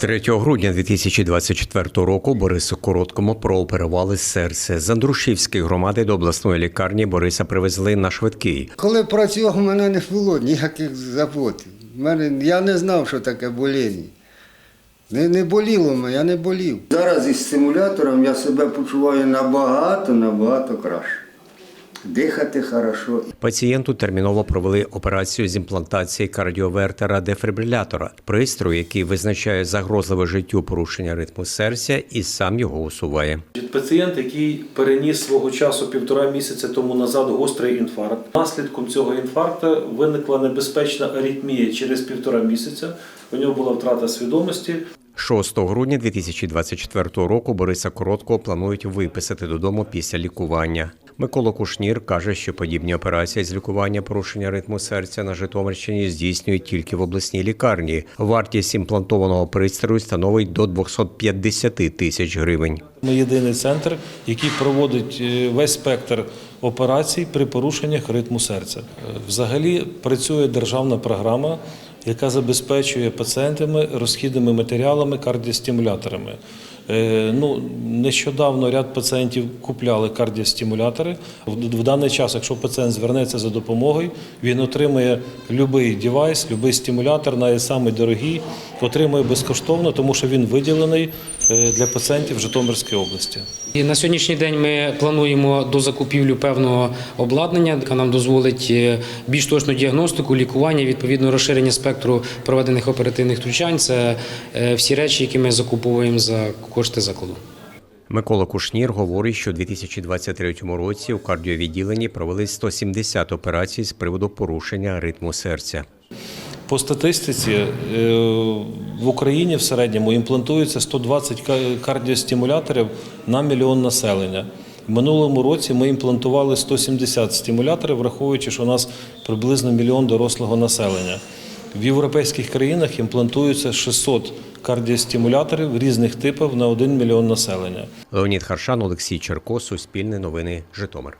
3 грудня 2024 року Борису Короткому прооперували серце. З Андрушівської громади до обласної лікарні Бориса привезли на швидкий. Коли працював, у мене не було ніяких забот. У Мене, я не знав, що таке боління. Не, не боліло мене, я не болів. Зараз із стимулятором я себе почуваю набагато, набагато краще. Дихати хорошо. Пацієнту терміново провели операцію з імплантації кардіовертера дефібрилятора, пристрою, який визначає загрозливе життю порушення ритму серця, і сам його усуває. Пацієнт, який переніс свого часу півтора місяця тому назад гострий інфаркт. Наслідком цього інфаркту виникла небезпечна аритмія через півтора місяця. У нього була втрата свідомості. 6 грудня 2024 року Бориса Короткого планують виписати додому після лікування. Микола Кушнір каже, що подібні операції з лікування порушення ритму серця на Житомирщині здійснюють тільки в обласній лікарні. Вартість імплантованого пристрою становить до 250 тисяч гривень. Ми єдиний центр, який проводить е, весь спектр операцій при порушеннях ритму серця. Е, Взагалі працює державна програма, яка забезпечує пацієнтами розхідними матеріалами, кардіостимуляторами. Е, Ну, нещодавно ряд пацієнтів купляли кардіостимулятори. В, в даний час, якщо пацієнт звернеться за допомогою, він отримує будь-який девайс, будь-який стимулятор, навіть самий дорогий, отримує безкоштовно, тому що він виділений е, для пацієнтів Житомирської області. І на сьогоднішній день ми плануємо до закупівлю певного обладнання, яке нам дозволить е, більш точну діагностику, лікування, відповідно розширення спектру проведених оперативних втручань. Це е, всі речі, які ми закуповуємо за кошти закладу. Микола Кушнір говорить, що у 2023 році у кардіовідділенні провели 170 операцій з приводу порушення ритму серця. По статистиці е, в Україні в середньому імплантується 120 ка- кардіостимуляторів на мільйон населення. В минулому році ми імплантували 170 стимуляторів, враховуючи, що у нас приблизно мільйон дорослого населення. В європейських країнах імплантується 600 кардіостимуляторів різних типів на 1 мільйон населення. Леонід Харшан, Олексій Черко, Суспільне новини, Житомир.